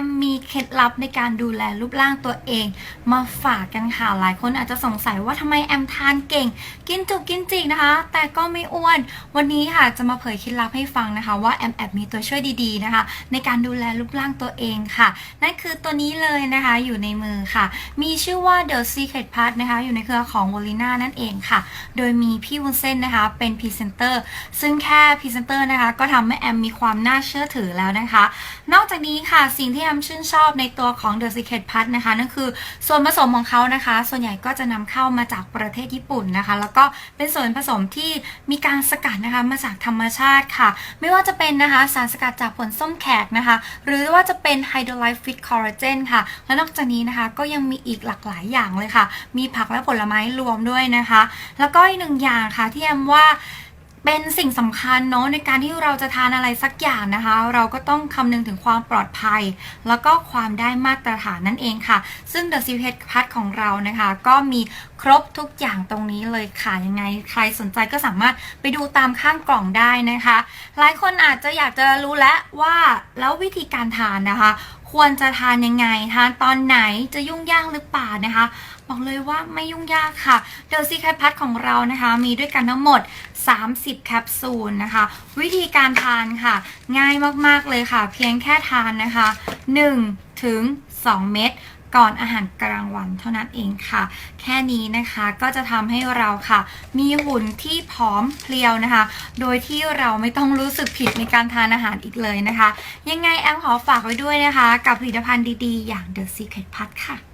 มมีเคล็ดลับในการดูแลรูปร่างตัวเอง มาฝากกันค่ะหลายคนอาจจะสงสัยว่าทำไมแอมทานเก่ง กินจุกกินจิกนะคะ แต่ก็ไม่อ้วน วันนี้ค่ะจะมาเผยเคล็ดลับให้ฟังนะคะว่าแอมแอบมีตัวช่วยดีๆนะคะ ในการดูแลรูปร่างตัวเองค่ะ นั่นคือตัวนี้เลยนะคะอยู่ในมือค่ะ มีชื่อว่า The Secret Part นะคะ อยู่ในเครือของ w o l i n a นั่นเองค่ะ โดยมีพี่วุ้นเส้นนะคะ เป็นพรีเซนเตอร์ ซึ่งแค่พรีเซนเตอร์นะคะ ก็ทำให้แอมมีความน่าเชื่อถือแล้วนะคะ นอกจากนี้ค่ะสิ่งที่มชื่นชอบในตัวของ The Secret p a t นะคะนั่นคือส่วนผสมของเขานะคะ ส่วนใหญ่ก็จะนำเข้ามาจากประเทศญี่ปุ่นนะคะ แล้วก็เป็นส่วนผสมที่มีการสกัดนะคะมาจากธรรมชาติค่ะ ไม่ว่าจะเป็นนะคะสารสกัดจากผลส้มแขกนะคะ หรือว่าจะเป็น Hydrolyte Fit Collagen ค่ะ และนอกจากนี้นะคะก็ยังมีอีกหลากหลายอย่างเลยค่ะ มีผักและผลไม้รวมด้วยนะคะ แล้วก็อีกหนึ่งอย่างค่ะที่แอมว่า เป็นสิ่งสำคัญเนาะในการที่เราจะทานอะไรสักอย่างนะคะ เราก็ต้องคำนึงถึงความปลอดภัย แล้วก็ความได้มาตรฐานนั่นเองค่ะ ซึ่ง The Secret Part ของเรานะคะ ก็มีครบทุกอย่างตรงนี้เลยค่ะยังไงใครสนใจก็สามารถไปดูตามข้างกล่องได้นะคะ หลายคนอาจจะอยากจะรู้แล้วว่าแล้ววิธีการทานนะคะ ควรจะทานยังไงทานตอนไหนจะยุ่งยากหรือเปล่านะคะบอกเลยว่าไม่ยุ่งยากค่ะเดลซีแคปพัทของเรานะคะ มีด้วยกันทั้งหมด 30 แคปซูลนะคะ วิธีการทานค่ะ ง่ายมากๆเลยค่ะ เพียงแค่ทานนะคะ 1 ถึง 2 เม็ดก่อนอาหารกลางวันเท่านั้นเองค่ะ แค่นี้นะคะก็จะทำให้เราค่ะ มีหุ่นที่ผอมเพรียวนะคะ โดยที่เราไม่ต้องรู้สึกผิดในการทานอาหารอีกเลยนะคะ ยังไงแอมขอฝากไว้ด้วยนะคะ กับผลิตภัณฑ์ดีๆ อย่าง The Secret Part ค่ะ